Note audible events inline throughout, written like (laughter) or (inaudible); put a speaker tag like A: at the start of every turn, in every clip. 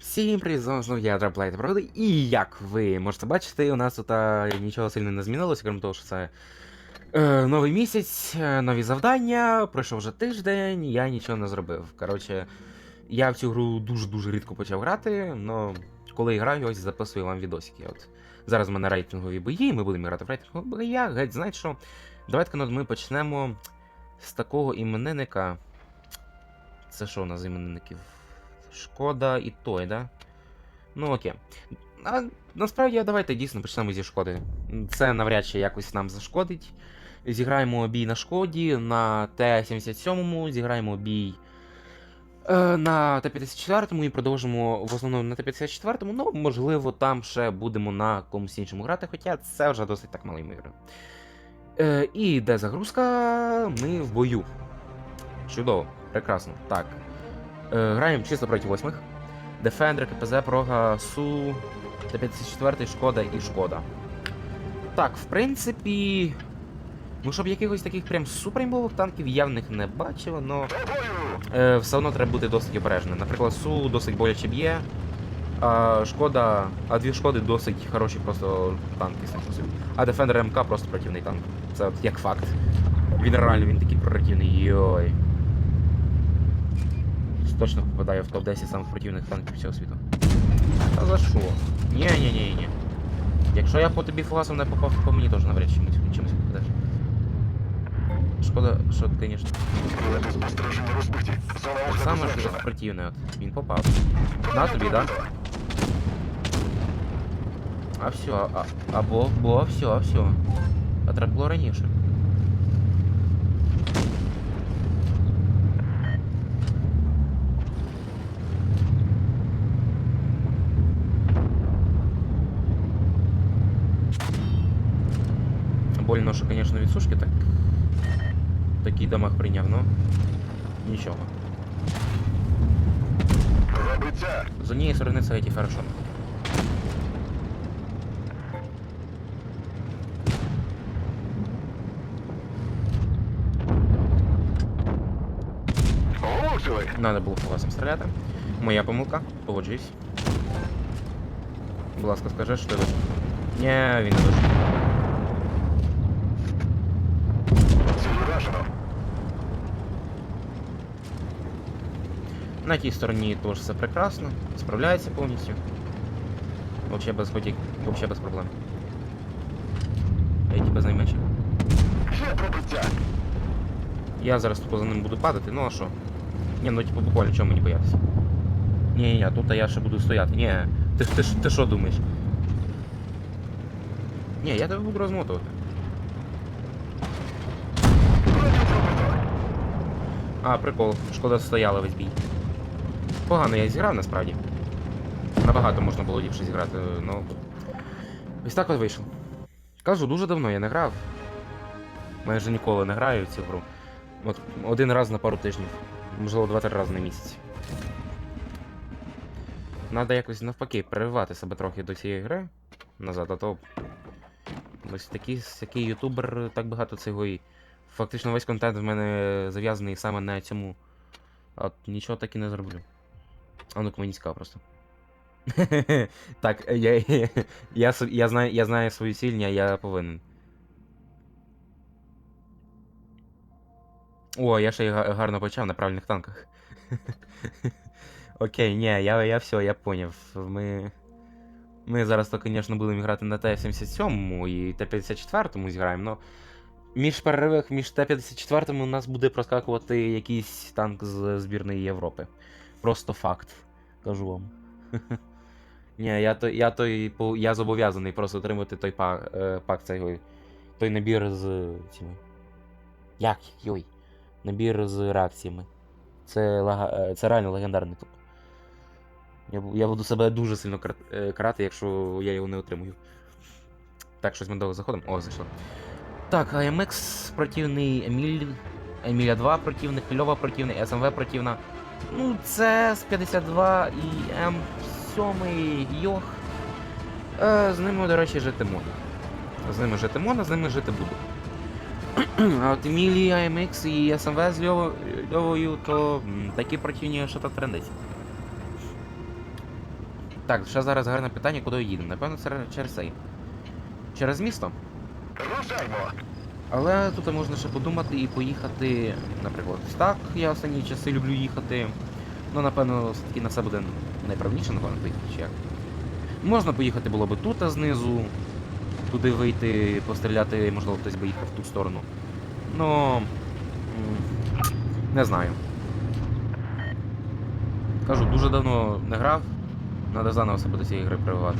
A: Всім привіт, з знову я Драплайт Броди, і як ви можете бачити, у нас тут нічого сильно не змінилося, крім того, що це е, новий місяць, е, нові завдання, пройшов вже тиждень, я нічого не зробив. Коротше, я в цю гру дуже-дуже рідко почав грати, але коли я граю, ось записую вам відосики. От зараз в мене рейтингові бої, ми будемо грати в рейтингові бої. Я геть, знаєте що? Давайте ну, ми почнемо з такого іменинника. Це що у нас з іменинників? Шкода і той, да? Ну окей. А, насправді, давайте дійсно почнемо зі шкоди. Це навряд чи якось нам зашкодить. Зіграємо бій на шкоді, на Т-77, зіграємо бій е, на Т-54 і продовжимо в основному на Т-54, ну, можливо, там ще будемо на комусь іншому грати, хоча це вже досить так мало ймовірно. Е, і йде загрузка, ми в бою. Чудово, прекрасно. Так. Е, граємо чисто проти восьмих. Defender, КПЗ, Прога, Су, Т-54, Шкода і Шкода. Так, в принципі. Ну, щоб якихось таких прям суперімбових танків я в них не бачив, але е, все одно треба бути досить обережним. Наприклад, Су досить боляче б'є, а Шкода, а дві шкоди досить хороші просто танки самі по. А Defender МК просто противний танк. Це от як факт. Він реально він такий противний. Йой. Точно попадає в топ-10 самих противних танків всього світу. Та за що? Ні, ні, ні, ні. Якщо я по тобі фугасом не попав, то по мені теж навряд чи чимось, чимось попадеш. Шкода, що, звісно.
B: Лети спостереження розбиті. Зона огляду
A: Саме ж
B: завершена.
A: противне, от. Він попав. На тобі, да? А все, а, або, бо, все, все. А треба було раніше. Больно, що, звісно, від сушки так. Такий дамаг прийняв, но нічого.
B: Забиття.
A: З однієї сторони це геть і хорошо.
B: Влучили.
A: Надо було по вас стріляти. Моя помилка, погоджуюсь. Будь ласка, скажи, що ти вийшов. Ні, він не вийшов.
B: Ціль.
A: На тій стороні теж все прекрасно, справляється повністю. Вообще без ході, вообще без проблем. Я без.
B: Є пробиття.
A: Я зараз тупо за ним буду падати, ну а що? Ні, ну типу буквально чого мені боятися. Ні, ні, тут я ще буду стояти. Ні, ти, ти, ж- ти думаєш? Ні, я тебе буду розмотувати.
B: Броню пробито.
A: А, прикол, шкода стояла весь бій. Погано я зіграв насправді. Набагато можна було ліпше зіграти, ну. Ось так от вийшло. Кажу, дуже давно я не грав. Майже ніколи не граю в цю гру. От один раз на пару тижнів. Можливо, два-три рази на місяць. Надо якось навпаки переривати себе трохи до цієї гри назад, а то. Ось такий, такий ютубер так багато цього і. Фактично весь контент в мене зав'язаний саме на цьому. От нічого так і не зроблю. А ну мені цікаво просто. (laughs) так, я, я, я, я, знаю, я знаю свою ціль, а я повинен. О, я ще й гарно почав на правильних танках. (laughs) Окей, ні, я, я все, я поняв. Ми. Ми зараз то, звісно, будемо грати на Т-77 і Т-54 зіграємо, но між переривах між Т-54 у нас буде проскакувати якийсь танк з збірної Європи. Просто факт. Кажу вам. (laughs) Ні, я то, я той я зобов'язаний просто отримати той пак, е, пак цей, той набір з цими. Як? Йой. Набір з реакціями. Це, е, це реально легендарний топ. Я, я буду себе дуже сильно кар- е, якщо я його не отримую. Так, щось ми довго заходимо. О, зайшло. Так, АМХ противний, Еміль. Еміля 2 противник, Льова противний, СМВ противна. Ну, це з 52 і М7 Йох. Е, з ними, до речі, жити можна. З ними жити можна, з ними жити буду. А от Емілі, АМХ і СМВ з Льово- Льовою, то такі противні, що то трендить. Так, ще зараз гарне питання, куди їдемо. Напевно, це через цей. Через місто.
B: Рушаймо.
A: Але тут можна ще подумати і поїхати, наприклад, так. Я останні часи люблю їхати. Ну, напевно, все-таки на це буде найправильніше, напевно, поїхати чи як. Можна поїхати було би тут, а знизу, туди вийти, постріляти, можливо, хтось би їхав в ту сторону. Ну. Не знаю. Кажу, дуже давно не грав. Надо заново себе до цієї гри прививати.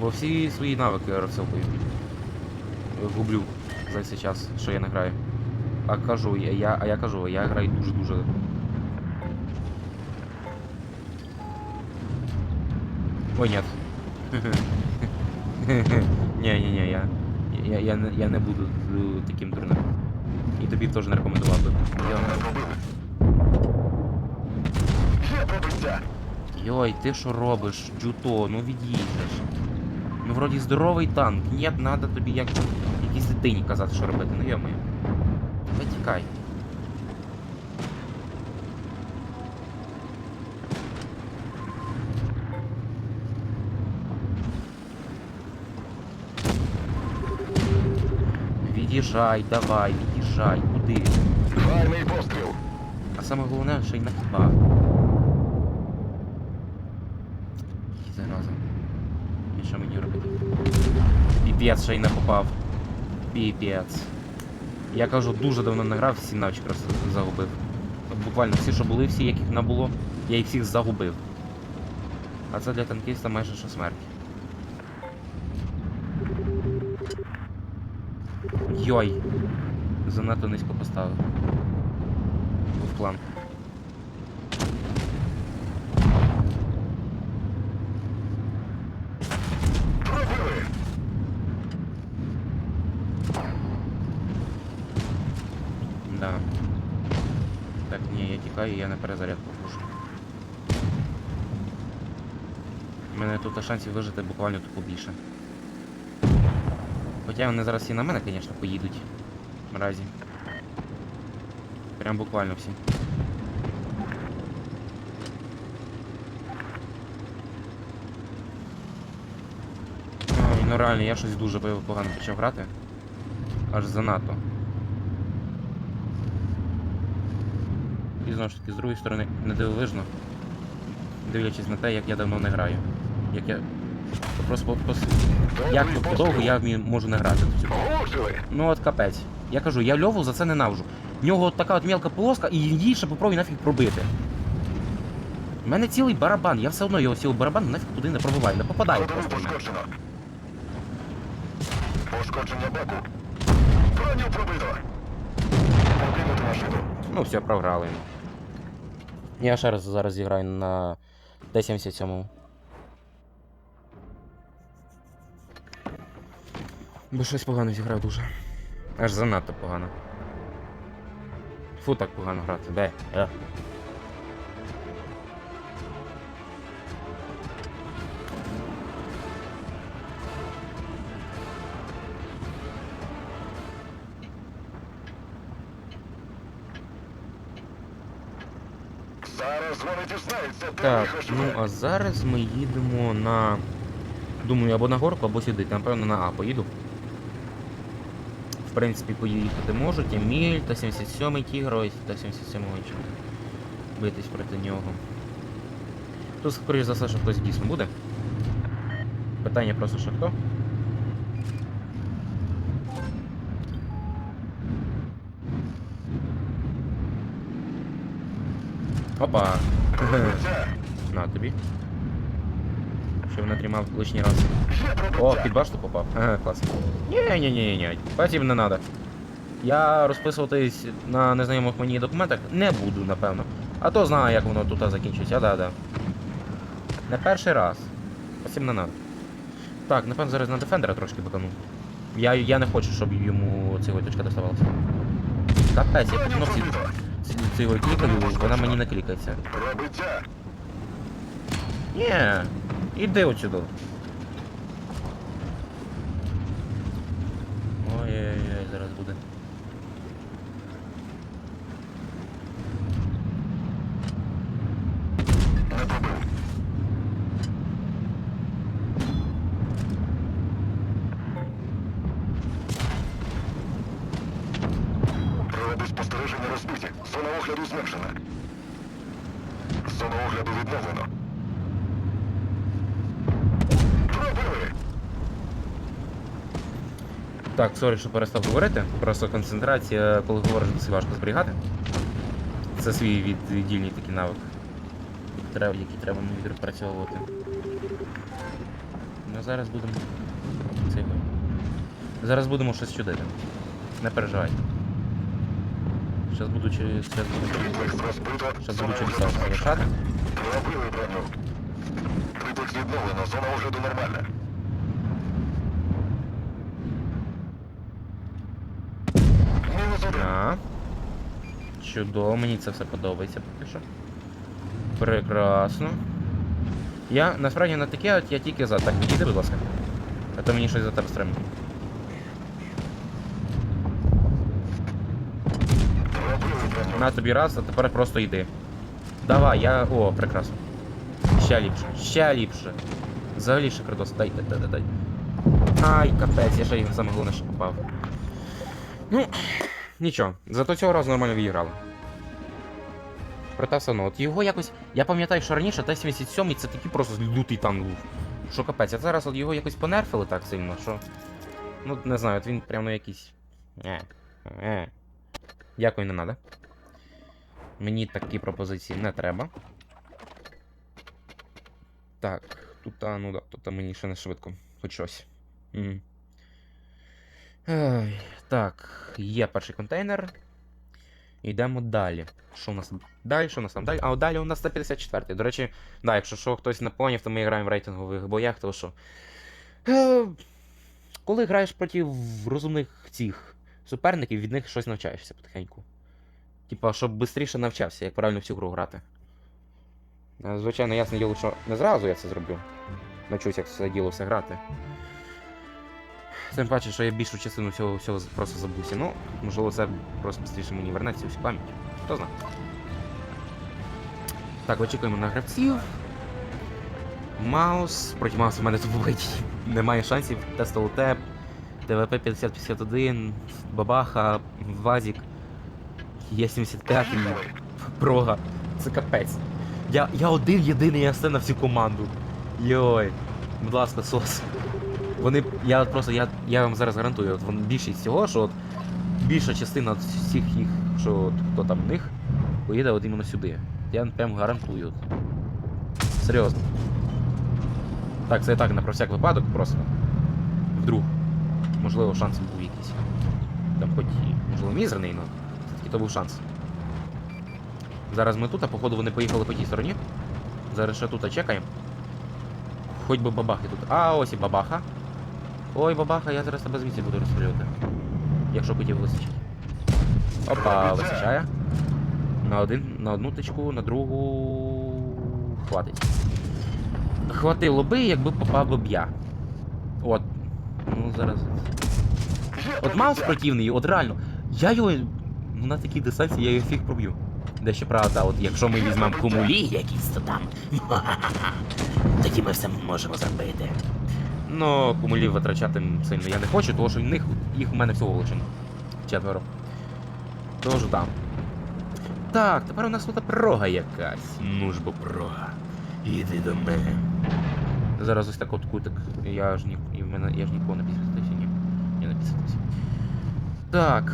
A: Бо всі свої навики розсилкою гублю за цей час, що я не граю. А кажу, я, а я кажу, я граю дуже-дуже. Ой, нет. (laughs) Не-не-не, я, я, я, я не буду таким дурним. І тобі теж не рекомендував би. Я... Йой, ти що робиш, Джуто, ну від'їдеш. Ну вроді здоровий танк. Ні, надо тобі як якійсь дитині казати, що робити. Ну йомаю. Давай тікай. Від'їжджай, давай, від'їжджай, куди?
B: Файний постріл.
A: А саме головне, ще й на хіба. Зараза. І що мені робити? Піпець ще й не попав. Піпець. Я кажу, дуже давно не грав, всі навички просто загубив. От буквально всі, що були, всі, яких набуло, я їх всіх загубив. А це для танкіста майже що смерть. Йой. Занадто низько поставив. Був план.
B: Пробили.
A: Да. Так, ні, я на перезарядку можу. У мене тут шансів вижити буквально тупо більше. Хоча вони зараз всі на мене, звісно, поїдуть. Мразі. Прям буквально всі. Ой, ну реально, я щось дуже погано почав грати. Аж занадто. І знову ж таки, з другої сторони, не дивовижно, дивлячись на те, як я давно не граю. Як я. Просто по- як подовго я можу не грати в цю Ну от капець. Я кажу, я льову за це ненавижу. В нього от така от мелка полоска, і її ще попробуй нафіг пробити. У мене цілий барабан, я все одно його цілий барабан нафіг туди не пробиваю, не попадаю просто.
B: Пошкодження баку. Броню пробито. Покинути машину.
A: Ну все, програли. Я ще раз зараз зіграю на Д-77. Бо щось погано зіграв дуже. Аж занадто погано. Фу так погано грати. Де? Так, ну а зараз ми їдемо на. Думаю, або на горку, або сюди. Напевно, на А поїду. В принципі, поїхати можуть. Еміль та 77-й тігр, ось та 77-й чому. Битись проти нього. Тут, скоріш за все, що хтось дійсно буде. Питання просто, що хто. Опа! На тобі. Щоб не тримав лишній раз. О, під башту попав. Ага, клас. ні ні ні ні Спасибо, не надо. Я розписуватись на незнайомих мені документах не буду, напевно. А то знаю, як воно тут закінчиться, да-да. Не перший раз. Спасибо, не надо. Так, напевно, зараз на Дефендера трошки бакану. Я, я не хочу, щоб йому цього точка доставалася. Капець, я по кнопці
B: пробито.
A: ц- цього клікаю, вона мені не клікається.
B: Пробиття.
A: Ні, іди отсюди. Ой-ой-ой, зараз буде. Сорі, що перестав говорити. Просто концентрація, коли говориш, досить важко зберігати. Це свій віддільний такий навик, який треба відпрацьовувати. Ну зараз будемо. Цей. Зараз будемо щось чудити. Не переживайте. Зараз буду через. Зараз буду, через залишати.
B: Зона огляду нормальна. Мінус.
A: А. Чудово, мені це все подобається поки що. Прекрасно. Я насправді на таке, от я тільки за. Так, відійди, будь ласка. А то мені щось за тебе стримує. На тобі раз, а тепер просто йди. Давай, я. О, прекрасно. Ще ліпше, ще ліпше. Взагалі шикардос. Дай, дай, дай, дай, дай. Ай, капець, я ще їм саме головне, що попав. Ну, нічого, зато цього разу нормально відіграли. Проте все одно, от його якось. Я пам'ятаю, що раніше Т-77 це такий просто лютий танк був. Що капець, а зараз от його якось понерфили так сильно, що. Ну, не знаю, от він прямо якийсь. Е, е. Дякую, не надо. Мені такі пропозиції не треба. Так, тут, а, ну да, тут мені ще не швидко. Хоч щось. М. Так, є перший контейнер. Йдемо далі. Що у нас далі? Що у нас там далі? А далі у нас 154. До речі, да, якщо що хтось не поняв, то ми граємо в рейтингових боях, то що. Е, коли граєш проти розумних цих суперників, від них щось навчаєшся потихеньку. Типа, щоб швидше навчався, як правильно в цю гру грати. Е, Звичайно, ясне діло, що не зразу я це зроблю. Навчусь, як це діло все грати. Тим паче, що я більшу частину цього всього просто забувся. Ну, можливо, це просто швидше мені вернеться всю пам'ять. Хто знає. Так, очікуємо на гравців. Маус. Проти Мауса в мене тут бувають. (laughs) Немає шансів. Тест ЛТ, ТВП 5051, Бабаха, Вазік, Є75, Прога. Це капець. Я, я один єдиний АСТ на всю команду. Йой. Будь ласка, сос. Вони. Я от просто я, я вам зараз гарантую, от вон, більшість цього, що от більша частина от всіх їх, що от, хто там в них, поїде от іменно сюди. Я прям гарантую. Серйозно. Так, це і так на про всяк випадок просто. Вдруг. Можливо, шанс був якийсь. Там хоч і, можливо, мізерний, але все-таки то був шанс. Зараз ми тут, а походу вони поїхали по тій стороні. Зараз ще тут чекаємо. Хоч би бабахи тут. А, ось і бабаха. Ой, бабаха, я зараз тебе звідси буду розстрілювати. Якщо хотів висичити. Опа, висичає. На один, на одну тичку, на другу. Хватить. Хватило би, якби попав би б я. От. Ну, зараз. От маус противний, от реально. Я його. Ну на такій дистанції я його фіг проб'ю. Дещо правда, от якщо ми візьмемо кумулі якісь, то там. (laughs) Тоді ми все можемо зробити. Ну, кумулів витрачати сильно я не хочу, тому що в них їх у мене всього лише четверо. Тож там. Так, тепер у нас тут прога якась. Ну ж бо прога. Іди до мене. Зараз ось так от кутик. Я ж ні, і в мене я ж нікого не підсвітився, ні. Я не підсвітився. Так.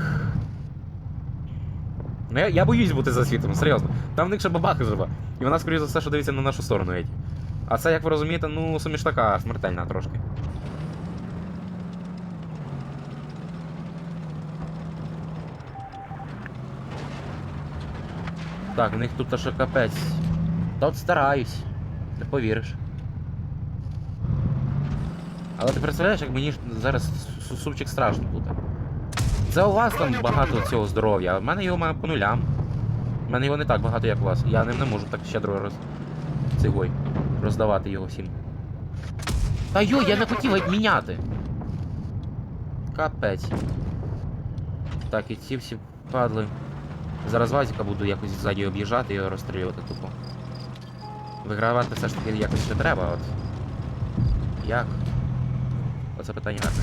A: Ну я, я боюсь бути за світом, серйозно. Там в них ще бабаха жива. І вона, скоріше за все, що дивиться на нашу сторону геть. А це, як ви розумієте, ну, суміш така смертельна трошки. Так, в них тут ще капець. Та от стараюсь. Не повіриш. Але ти представляєш, як мені зараз супчик страшно буде. Це у вас там багато цього здоров'я, а в мене його має по нулям. У мене його не так багато, як у вас. Я ним не можу так щедро роз... цигой роздавати його всім. Та йо, я не хотів міняти. Капець. Так, і ці всі падли. Зараз Вазіка буду якось ззаді об'їжджати і розстрілювати тупо. Вигравати все ж таки якось ще треба, от. Як? Оце питання гарне.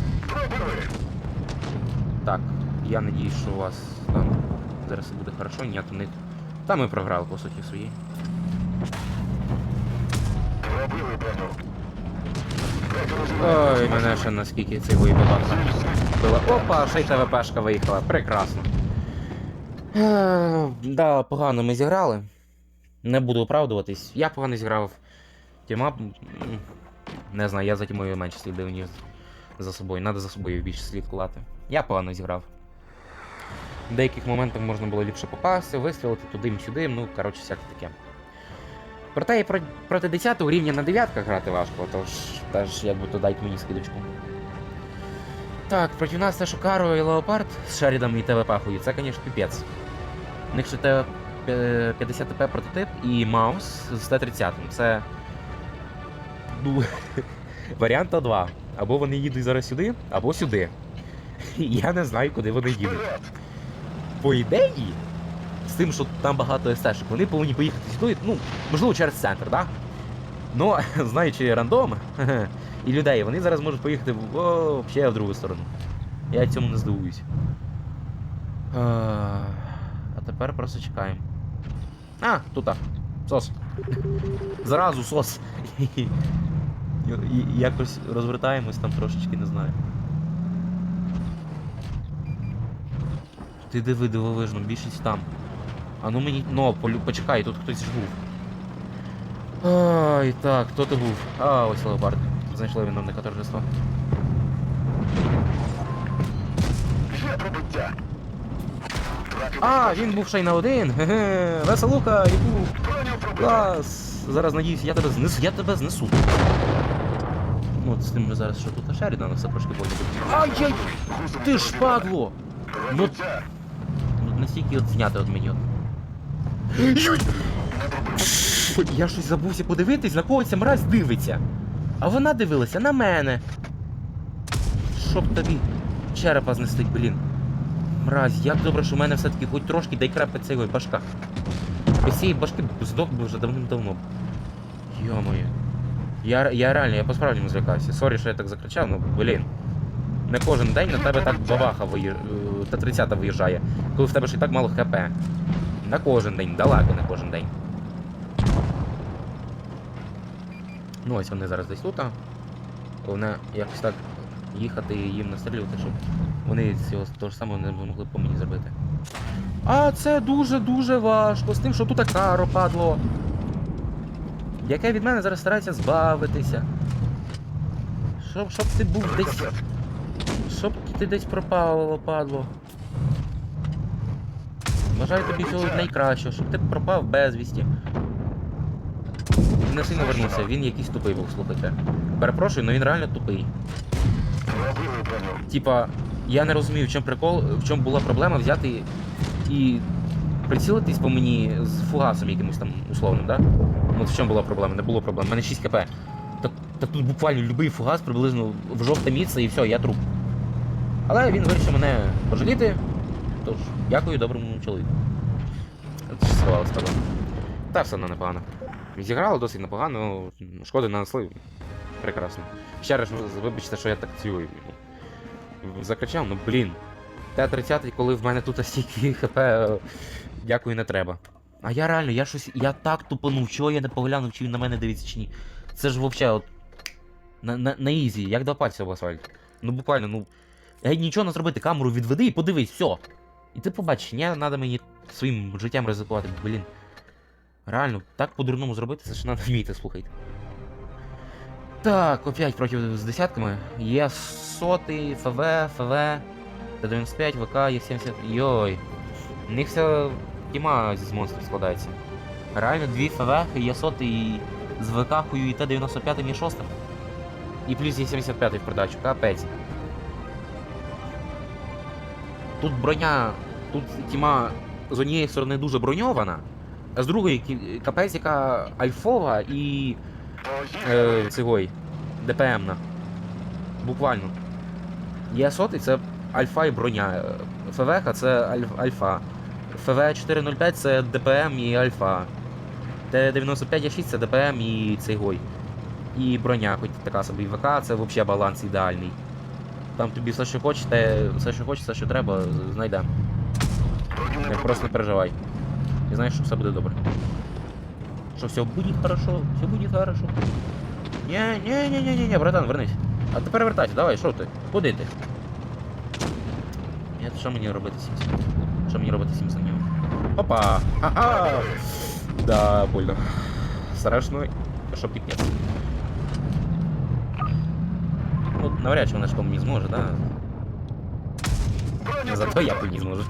A: Так, я надіюсь, що у вас там зараз буде хорошо, ні, у них Та ми програли, по суті, свої. Ой, мене ще наскільки цей воєбабаха била. Опа, ще й ТВПшка виїхала. Прекрасно. Е, Да, погано ми зіграли. Не буду оправдуватись. Я погано зіграв. Тіма. Не знаю, я за тімою менше слідив, ніж за собою. Надо за собою більше слідкувати. Я погано зіграв. В деяких моментах можна було ліпше попасти, вистрілити туди-сюди, ну, коротше, всяке таке. Проте і про- проти 10 рівня на дев'ятках грати важко, тож теж якби то дайте мені скидочку. Так, проти нас те, що і Леопард з Шерідом і ТВП-хою, це, звісно, піпець. У них ще Т- пе- 50ТП прототип і Маус з Т-30. Це. Ну, (laughs) варіанта два. Або вони їдуть зараз сюди, або сюди. (laughs) Я не знаю, куди вони їдуть. По ідеї, з тим, що там багато естешок, вони повинні поїхати сюди, ну, можливо, через центр, так? Ну, (laughs) знаючи рандом (laughs) і людей, вони зараз можуть поїхати в, о, ще в другу сторону. Я цьому не здивуюсь. А, а тепер просто чекаємо. А, тут так. Сос. Зразу сос. (laughs) І якось розвертаємось там трошечки, не знаю. Ти диви дивовижно, більшість там. А ну мені. Ну, полю... почекай, тут хтось ж був. Ай, так, хто ти був? А, ось леопард. Знайшли виновника торжества.
B: Є пробиття!
A: А, він був ще й на один. Ге-ге, веселуха, яку. Клас! Зараз надіюсь, я тебе знесу. Я тебе знесу. Ну, от з тим ми зараз що тут а Шерідан, все трошки буде. Ай-яй! Ти ж падло! Ну,
B: Пробиття!
A: ну настільки от зняти від мені. от. Я щось забувся подивитись, на кого ця мразь дивиться. А вона дивилася на мене. Щоб тобі черепа знести, блін. Мразь, як добре, що в мене все-таки хоч трошки дай крапка цього башка. Без цієї башки здох би вже давним-давно. Йо-моє. Я, я реально, я по-справжньому злякався. Сорі, що я так закричав, ну блін. Не кожен день на тебе так бабаха виїж... е, та 30 виїжджає, коли в тебе ще й так мало хп. На кожен день, далеко не кожен день. Ну ось вони зараз десь тут. Головне якось так їхати і їм настрілювати, щоб вони цього того ж самого не могли по мені зробити. А це дуже-дуже важко з тим, що тут каро падло. Яке від мене зараз старається збавитися. Щоб, щоб ти був десь. Щоб ти десь пропало, падло. Бажаю тобі всього найкращого, щоб ти пропав безвісті. Не сильно вернувся, він якийсь тупий був, слухайте. Перепрошую, але він реально тупий. Типа, я не розумію, в чому прикол, в чому була проблема взяти і прицілитись по мені з фугасом якимось там условним, да? Ну в чому була проблема? Не було проблем. У мене 6 кп. Та, та тут буквально будь-який фугас приблизно в жовте місце і все, я труп. Але він вирішив мене пожаліти. Тож, дякую доброму чоловіку. Це ж сховалося того. Та все одно непогано. Зіграли досить непогано, шкоди нанесли. Прекрасно. Ще раз вибачте, що я так цілую. Закричав, ну блін. Т-30, коли в мене тут стільки хп, дякую, не треба. А я реально, я щось. Я так тупанув, чого я не поглянув, чи він на мене дивиться чи ні. Це ж взагалі от. На, на, на ізі, як два пальця в асфальт. Ну буквально, ну. Геть нічого не зробити, камеру відведи і подивись, все. І ти побачиш, не треба мені своїм життям ризикувати, блін. Реально, так по-дурному зробити, це ж треба вміти, слухайте. Так, опять проти з десятками. Є сотий, ФВ, ФВ, Т-95, ВК, Є70. Йой. У них вся тіма з монстрів складається. Реально дві ФВ, є сотий з ВК і Т-95 і 6. І плюс є 75 в придачу, капець. Тут броня, тут тіма з однієї сторони дуже броньована, а з другої капець, альфова і е, цигой, ДПМна. Буквально. Є сотий це альфа і броня. ФВХ це аль- альфа. ФВ 405 це ДПМ і альфа. Т-95 є 6 це ДПМ і цигой. І броня, хоч така собі ВК, це взагалі баланс ідеальний. Там тобі все, що хочете, все, що хочеш, все, що треба, знайдемо.
B: Броню не
A: Просто не
B: пробили.
A: переживай. І знаєш, що все буде добре. Що все буде хорошо, все буде хорошо. Ні, ні, ні, ні, ні, ні, братан, вернись. А тепер вертайся, давай, що ти? Куди ти? Ні, що мені робити з цим? Що мені робити з цим за нього? Опа! Ага! Да, больно. Страшно, що пікнеться. Навряд чи вона по мені зможе, да? Зато я ній зможу.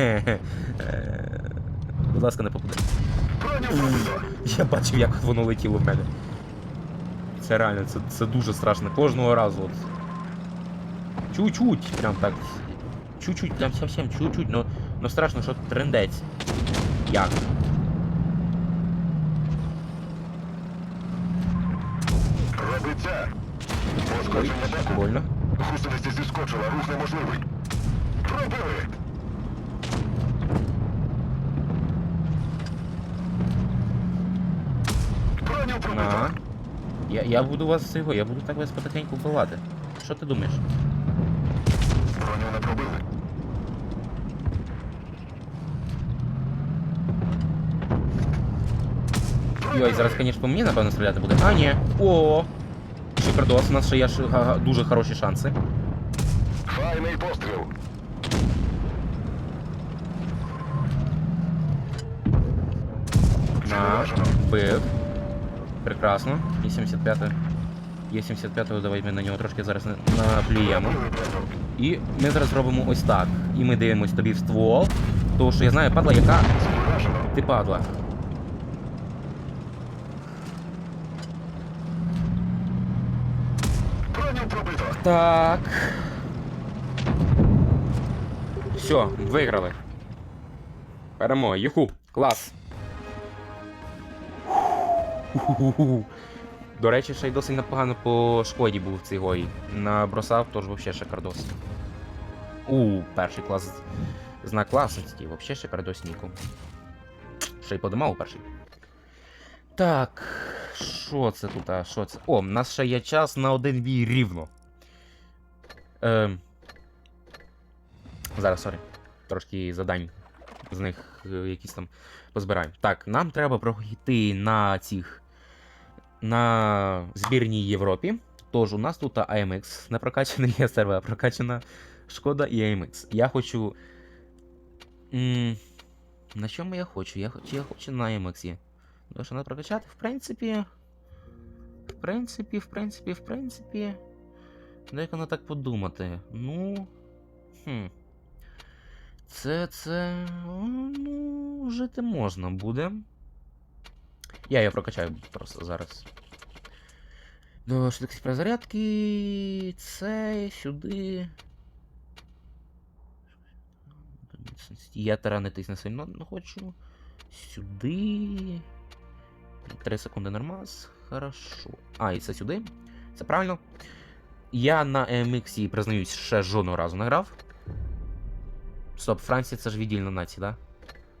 A: Е, Будь ласка, не
B: пробито.
A: Я бачив, як воно летіло в мене. Це реально, це, це дуже страшно. Кожного разу. От. Чуть-чуть, прям так. Чуть-чуть, прям совсем чуть-чуть, но, но страшно, що трендець. Як?
B: Пробиття. Пошкодження деку.
A: Больно.
B: Гусениця зіскочила, рух неможливий. Пробили. Броню пробито.
A: На. Я, я буду вас цього, я буду так вас потихеньку вбивати. Що ти думаєш?
B: Броню не пробили.
A: Йой, зараз, звісно, по мені, напевно, стріляти буде. А, ні. О! Шикардос, у нас ще є дуже хороші шанси.
B: Файний постріл.
A: На, бив. Прекрасно. І 75 Є 75-го, давай ми на нього трошки зараз на- наплюємо. І ми зараз зробимо ось так. І ми дивимось тобі в ствол. Тому що я знаю, падла, яка ти падла.
B: Броню пробито.
A: Так. Все, виграли. Перемога. Юху. Клас. До речі, ще й досить непогано по шкоді був цей гой. Набросав, тож взагалі шикардос. У, перший клас. Знак класності. Взагалі шикардос Ніку. Ще й подимав перший. Так. Що це тут? А що це? О, в нас ще є час на один бій рівно. Ем. Зараз, сорі. Трошки задань з них е, якісь там позбираємо. Так, нам треба пройти на цих. На збірній Європі. Тож у нас тут AMX не прокачаний, (laughs) є сервер а прокачана Шкода і AMX. Я хочу. М, на чому я хочу? Я, хочу- я хочу на AMX. Що не прокачати, в принципі. В принципі, в принципі, в принципі. Дай-ка на так подумати. Ну. Хм. Це це. Ну, жити можна буде. Я її прокачаю просто зараз. До швидкість перезарядки. Це сюди. Я таранитись не сильно не хочу. Сюди. 3 секунди нормас. Хорошо. А, і це сюди. Це правильно. Я на MX, признаюсь, ще жодного разу не грав. Стоп, Франція це ж віддільна нація, да?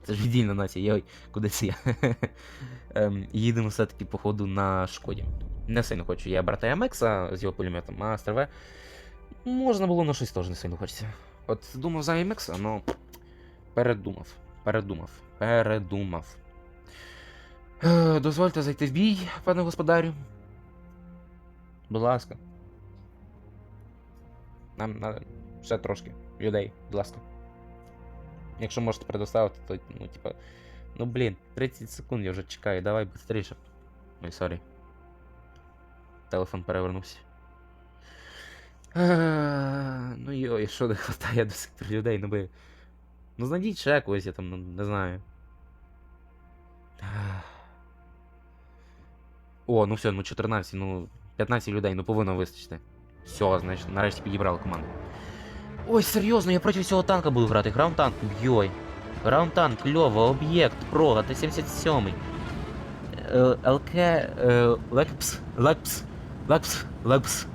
A: Це ж віддільна нація. Йой, куди це я? (laughs) ем, їдемо все-таки, походу, на шкоді. Не сильно хочу я брати MX з його пулеметом, а СТРВ можна було на щось теж не сильно хочеться. От думав за MX, але передумав. Передумав. Передумав. Е, Дозвольте зайти в бій, пане господарю. Будь ласка. Нам надо ще трошки людей, будь ласка. Якщо можете предоставити, то, ну, типа. Ну блін, 30 секунд я вже чекаю, давай швидше. Ой, сорі. Телефон перевернувся. Е, Ну йой, що не хватає до сих пір людей, ну би. Ну знайдіть ще когось, я там, ну, не знаю. О, ну все, ну 14, ну 15 людей, ну повинно вистачити. Все, значить, нарешті підібрали команду. Ой, серйозно, я проти цього танка буду грати. Граунд танк, йой. Граунд танк, кльово, об'єкт, прога, Т-77. Е, ЛК, е, Лекпс, Лекпс, Лекпс, Лекпс.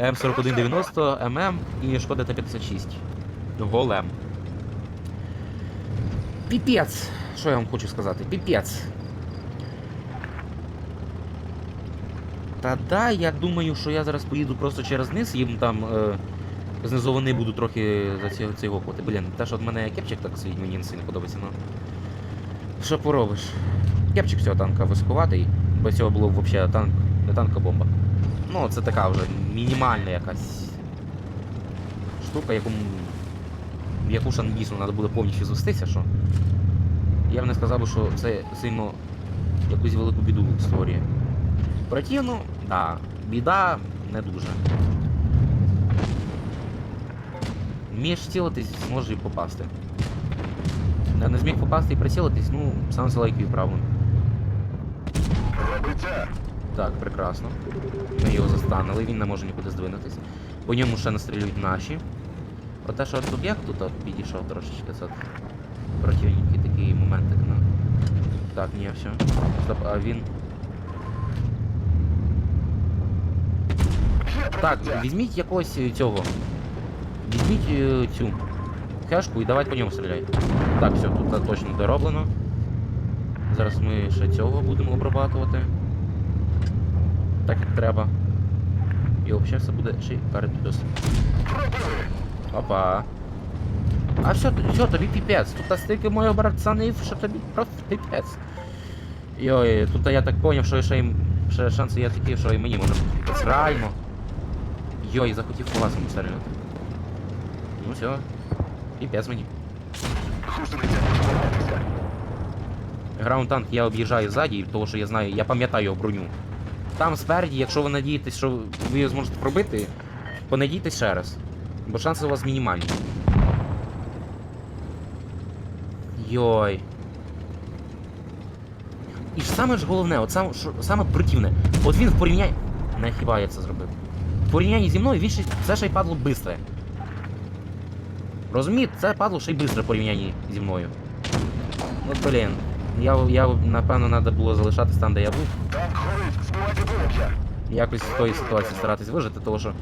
A: М4190, ММ і Шкода Т-56. Голем. Піпець! Що я вам хочу сказати? Піпець. Та да, я думаю, що я зараз поїду просто через низ, їм там е, знизу вони будуть трохи за ці, цього коти. Блін, те, що от мене кепчик так стоїть, мені не сильно подобається, ну. Що поробиш? Кепчик цього танка високуватий, без цього було б взагалі танк, не танк, бомба. Ну, це така вже мінімальна якась штука, яку, яку ще дійсно треба буде повністю звестися, що. Я б не сказав, би, що це сильно якусь велику біду створює. Противно, да, біда не дуже. Вмієш цілитись, зможеш і попасти. Не, не зміг попасти і прицілитись, ну, сам лайкою.
B: Пробиття.
A: Так, прекрасно. Ми його застанили, він не може нікуди здвинутися. По ньому ще настрілюють наші. Оте, що суб'єкт тут підійшов трошечки, це от противненький такий моментик на. Так, ні, все. Стоп, а він.
B: Є
A: Так, візьміть якогось е, цього. Візьміть е, цю хешку і давайте по ньому стріляйте. Так, все, тут точно дороблено. Зараз ми ще цього будемо обрабатувати. Так як треба. І взагалі все буде ще й перед Опа. А все, все, тобі піпець. Тут стільки моїх братцанів, що тобі просто піпець. Йой, тут я так поняв, що ще, ще шанси є такі, що і мені бути піпець. Реально. Йой, захотів по вас стріляти. Ну все. Піпець мені. Граунд танк я об'їжджаю ззаді, тому що я знаю, я пам'ятаю його броню. Там спереді, якщо ви надієтесь, що ви його зможете пробити, понадійтесь ще раз. Бо шанси у вас мінімальні. Йой. І ж саме ж головне, от саме, що, саме противне, от він в порівнянні. Не хіба я це зробив. В порівнянні зі мною він ще це ще й падло бистре. Розумієте, це падло ще й бистре в порівнянні зі мною. Ну блін. Я, я напевно треба було залишатись там, де я був. Якось з тої ситуації старатись вижити, тому що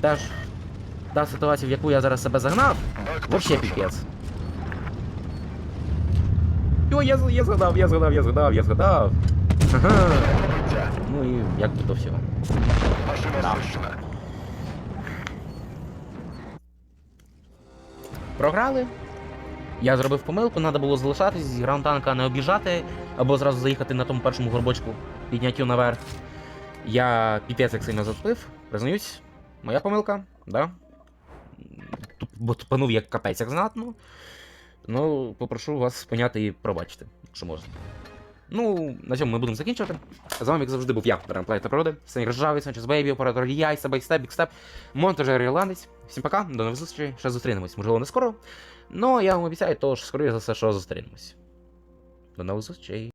A: теж та ситуація, в яку я зараз себе загнав, вообще піпець. Йо, я, я згадав, я згадав, я згадав, я згадав. Ага. Ну і як би то всього.
B: Машина.
A: Програли. Я зробив помилку, треба було залишатись, з граундтанка не обіжати, або зразу заїхати на тому першому горбочку, підняти його наверх. Я піпець як сильно затупив, признаюсь, моя помилка, да. Бо тупанув як капець як знатно. Ну, попрошу вас поняти і пробачити, якщо можна. Ну, на цьому ми будемо закінчувати. З вами, як завжди, був я, Драмплей та природи. Сень Ржавий, Санчес Бейбі, оператор Яй, Степ, Степ, Бікстеп, монтажер Ірландець. Всім пока, до нових зустрічей, ще зустрінемось, можливо, не скоро. Ну, я вам обіцяю, то ж, скоріше за все, що зустрінемось. До нових зустрічей.